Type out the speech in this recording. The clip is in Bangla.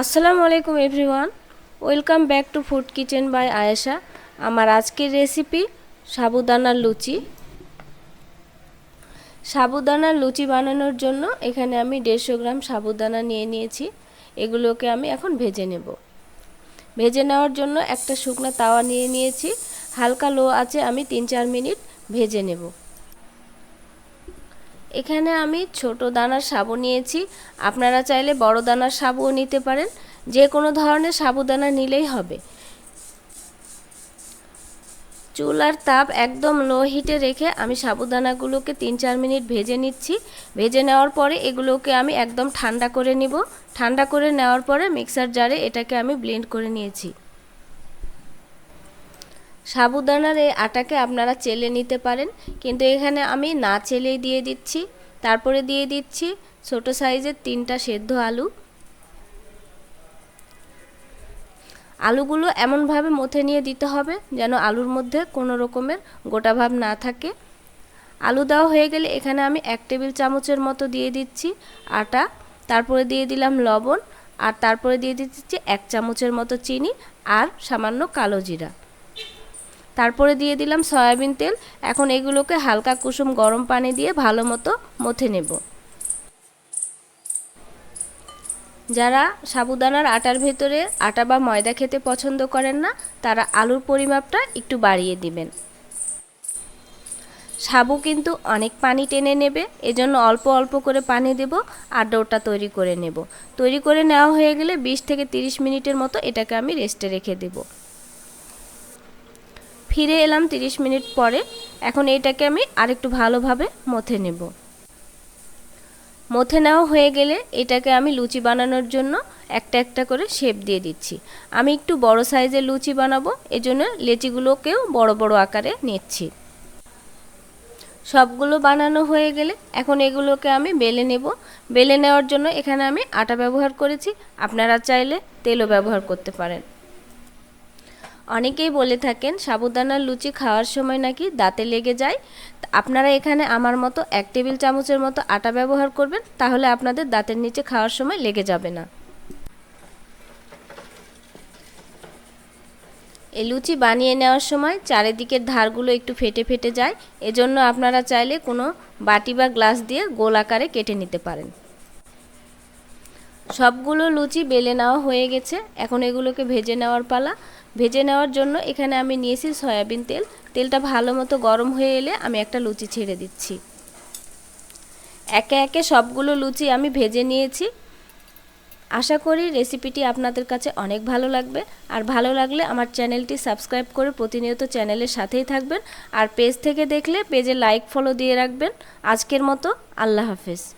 আসসালামু আলাইকুম everyone. Welcome back to food kitchen by Ayesha. আমার আজকের রেসিপি সাবুদানার লুচি। সাবুদানার লুচি বানানোর জন্য এখানে আমি দেড়শো গ্রাম সাবুদানা নিয়ে নিয়েছি। এগুলোকে আমি এখন ভেজে নেব। ভেজে নেওয়ার জন্য একটা শুকনো তাওয়া নিয়ে নিয়েছি। হালকা লো আছে আমি তিন চার মিনিট ভেজে নেব। এখানে আমি ছোট দানার সাবু নিয়েছি। আপনারা চাইলে বড় দানার সাবুও নিতে পারেন। যে কোনো ধরনের সাবুদানা নিলেই হবে। চুলার তাপ একদম লো হিটে রেখে আমি সাবুদানাগুলোকে তিন চার মিনিট ভেজে নিচ্ছি। ভেজে নেওয়ার পরে এগুলোকে আমি একদম ঠান্ডা করে নিব। ঠান্ডা করে নেওয়ার পরে মিক্সার জারে এটাকে আমি ব্লেন্ড করে নিয়েছি। সাবুদানার এই আটাকে আপনারা চেলে নিতে পারেন। কিন্তু এখানে আমি না চেলেই দিয়ে দিচ্ছি। তারপরে দিয়ে দিচ্ছি ছোট সাইজের তিনটা সেদ্ধ আলু। আলুগুলো এমনভাবে মথে নিয়ে দিতে হবে যেন আলুর মধ্যে কোনো রকমের গোটা ভাব না থাকে। আলু দেওয়া হয়ে গেলে এখানে আমি এক টেবিল চামচের মতো দিয়ে দিচ্ছি আটা। তারপরে দিয়ে দিলাম লবণ। আর তারপরে দিয়ে দিচ্ছি এক চামচের মতো চিনি আর সামান্য কালো জিরা। তারপরে দিয়ে দিলাম সয়াবিন তেল। এখন এগুলোকে হালকা কুসুম গরম পানি দিয়ে ভালো মতো মথে নেব। যারা সাবুদানার আটার ভেতরে আটা বা ময়দা খেতে পছন্দ করেন না, তারা আলুর পরিমাপটা একটু বাড়িয়ে দিবেন। সাবু কিন্তু অনেক পানি টেনে নেবে, এজন্য অল্প অল্প করে পানি দেব আর ডোটা তৈরি করে নেব। তৈরি করে নেওয়া হয়ে গেলে 20 থেকে 30 মিনিটের মতো এটাকে আমি রেস্টে রেখে দেবো। ফিরে এলাম 30 মিনিট পরে। এখন এটাকে আমি আরেকটু ভালোভাবে মথে নেব। মথে নেওয়া হয়ে গেলে এটাকে আমি লুচি বানানোর জন্য একটা একটা করে শেপ দিয়ে দিচ্ছি। আমি একটু বড় সাইজের লুচি বানাবো, এজন্য লেচিগুলোকেও বড় বড় আকারে নিচ্ছি। সবগুলো বানানো হয়ে গেলে এখন এগুলোকে আমি বেলে নেব। বেলে নেওয়ার জন্য এখানে আমি আটা ব্যবহার করেছি। আপনারা চাইলে তেলও ব্যবহার করতে পারেন। অনেকেই বলে থাকেন, সাবুদানার লুচি খাওয়ার সময় নাকি দাঁতে লেগে যায়। আপনারা এখানে আমার মতো এক টেবিল চামচের মতো আটা ব্যবহার করবেন, তাহলে আপনাদের দাঁতের নিচে খাওয়ার সময় লেগে যাবে না। এই লুচি বানিয়ে নেওয়ার সময় চারিদিকের ধারগুলো একটু ফেটে ফেটে যায়। এজন্য আপনারা চাইলে কোনো বাটি বা গ্লাস দিয়ে গোল আকারে কেটে নিতে পারেন। সবগুলো লুচি বেলে নেওয়া হয়ে গেছে। এখন এগুলোকে ভেজে নেওয়ার পালা। ভেজে নেওয়ার জন্য এখানে আমি নিয়েছি সয়াবিন তেল। তেলটা ভালো মতো গরম হয়ে এলে আমি একটা লুচি ছেড়ে দিচ্ছি। একে একে সবগুলো লুচি আমি ভেজে নিয়েছি। আশা করি রেসিপিটি আপনাদের কাছে অনেক ভালো লাগবে। আর ভালো লাগলে আমার চ্যানেলটি সাবস্ক্রাইব করে প্রতিনিয়ত চ্যানেলের সাথেই থাকবেন। আর পেজ থেকে দেখলে পেজে লাইক, ফলো দিয়ে রাখবেন। আজকের মতো আল্লাহ হাফেজ।